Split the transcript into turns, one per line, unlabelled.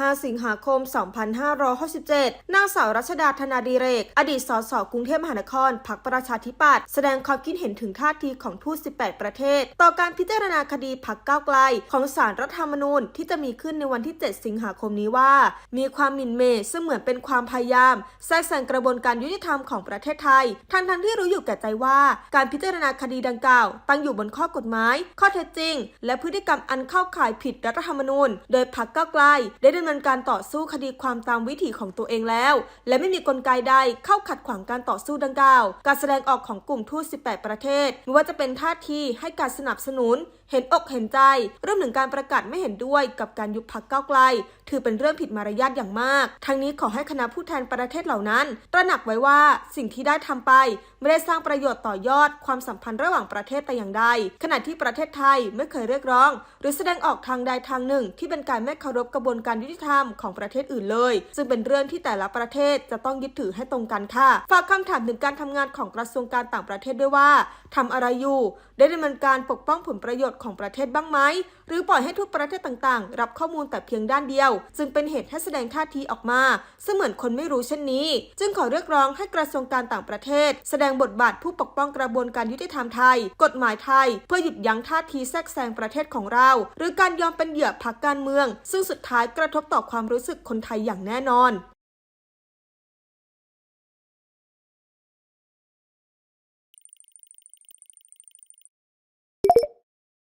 5 สิงหาคม 2567 นางสาวรัชดาธนาดีเรก อดีตสสกรุงเทพมหานครพรรคประชาธิปัตย์แสดงความคิดเห็นถึงท่าทีของทูต 18 ประเทศ ต่อการพิจารณาคดีพรรก้าวไกล ของศาลรัฐธรรมนูญที่จะมีขึ้นในวันที่ 7 สิงหาคมนี้ว่า มีความหมิ่นเหมซึ่งเหมือนเป็นความพยายามแทรกแซงกระบวนการยุติธรรมของประเทศไทย ทั้งทั้งที่รู้อยู่แก่ใจว่า การพิจารณาคดีดังกล่าว ตั้งอยู่บนข้อกฎหมาย ข้อเท็จจริง และพฤติกรรมอันเข้าข่ายผิดรัฐธรรมนูญ โดยพรรก้าวไกลได้ดำเนินการต่อสู้คดีความตามวิถีของตัวเองแล้ว และไม่มีกลไกใดเข้าขัดขวางการต่อสู้ดังกล่าว การแสดงออกของกลุ่มทูต 18 ประเทศไม่ว่าจะเป็นท่าทีให้การสนับสนุน เห็นอกเห็นใจรวมถึงการประกาศไม่เห็นด้วยกับการยุบพักก้าวไกล ถือเป็นเรื่องผิดมารยาทอย่างมาก ทั้งนี้ขอให้คณะผู้แทนประเทศเหล่านั้น ตระหนักไว้ว่าสิ่งที่ได้ทำไป ไม่ได้สร้างประโยชน์ต่อยอดความสัมพันธ์ระหว่างประเทศแต่อย่างใด ขณะที่ประเทศไทยไม่เคยเรียกร้อง หรือแสดงออกทางใดทางหนึ่ง ที่เป็นการไม่เคารพกระบวนการยุติธรรมของประเทศอื่นเลย ซึ่งเป็นเรื่องที่แต่ละประเทศจะต้องยึดถือให้ตรงกันค่ะ ฝากคำถามถึงการทำงานของกระทรวงการต่างประเทศด้วยว่าทำอะไรอยู่ ได้ดำเนินการปกป้องผลประโยชน์ของประเทศบ้างไหม หรือปล่อยให้ทุกประเทศต่างๆ รับข้อมูลแต่เพียงด้านเดียว จึงเป็นเหตุให้แสดงท่าทีออกมา เสมือนคนไม่รู้เช่นนี้ จึงขอเรียกร้องให้กระทรวงการต่างประเทศ แสดงบทบาทผู้ปกป้องกระบวนการยุติธรรมไทย กฎหมายไทย เพื่อหยุดยั้งท่าทีแทรกแซงประเทศของเรา หรือการยอมเป็นเหยื่อพักการเมือง ซึ่งสุดท้ายกระทบต่อความรู้สึกคนไทยอย่างแน่นอน